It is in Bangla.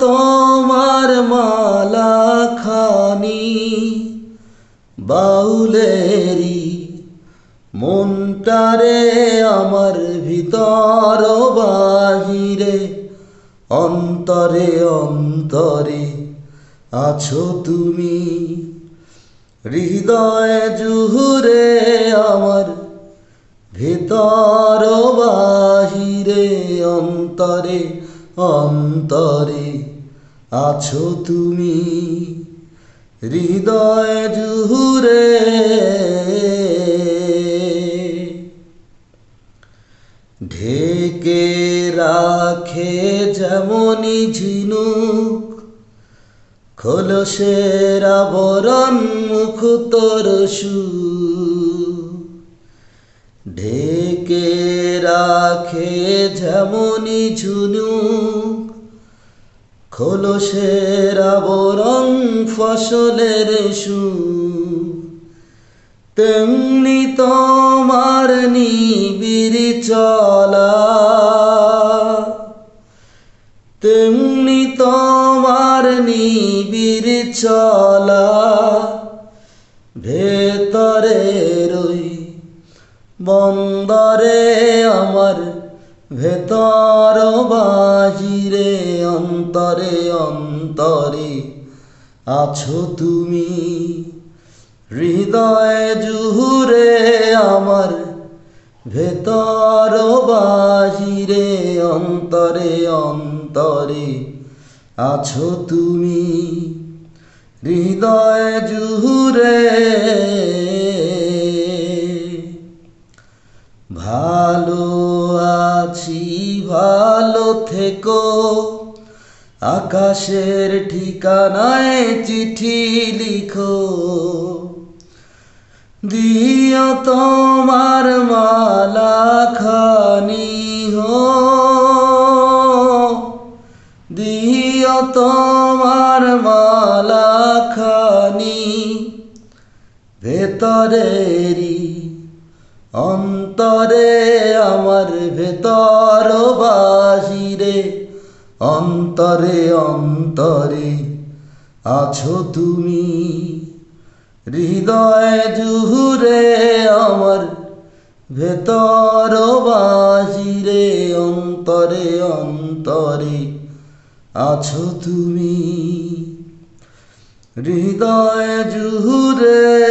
তোমার মালা খানি বাউলেরি মনটারে আমার ভিতর বাহিরে, অন্তরে অন্তরে আছো তুমি। হৃদয় জুহুরে আমার ভিতর বাহিরে, অন্তরে অন্তরে আছো তুমি। হৃদয় জুহুরে। ঢেকে রাখে যেমনই ঝিনুক খোলসের আবরণ মুখ তরসু ঢেকে রাখে যেমনই ঝুনুক, খোলসের আবরণ ফসলের সু তেমনি তোমার নিবিড় চলা, তেমনি তোমার নিবিড় চলা ভেতরে রই বন্দরে আমার ভেতর বাহিরে অন্তরে অন্তরে আছো তুমি। হৃদয় জুহুরে আমার ভেতর বাহিরে অন্তরে অন্তরে আছো তুমি। হৃদয় জুহুরে ভালো আছি, ভালো থেকো। আকাশের ঠিকানায় চিঠি লিখো। দিও তোমার মালা খানি হো। দিও তোমার মালা খানি ভেতরেরই অন্তরে আমার ভেতর বাহিরে অন্তরে অন্তরে আছো তুমি। হৃদয় জুহুরে আমার ভেতর বাহিরে অন্তরে অন্তরে আছো তুমি। হৃদয় জুহুরে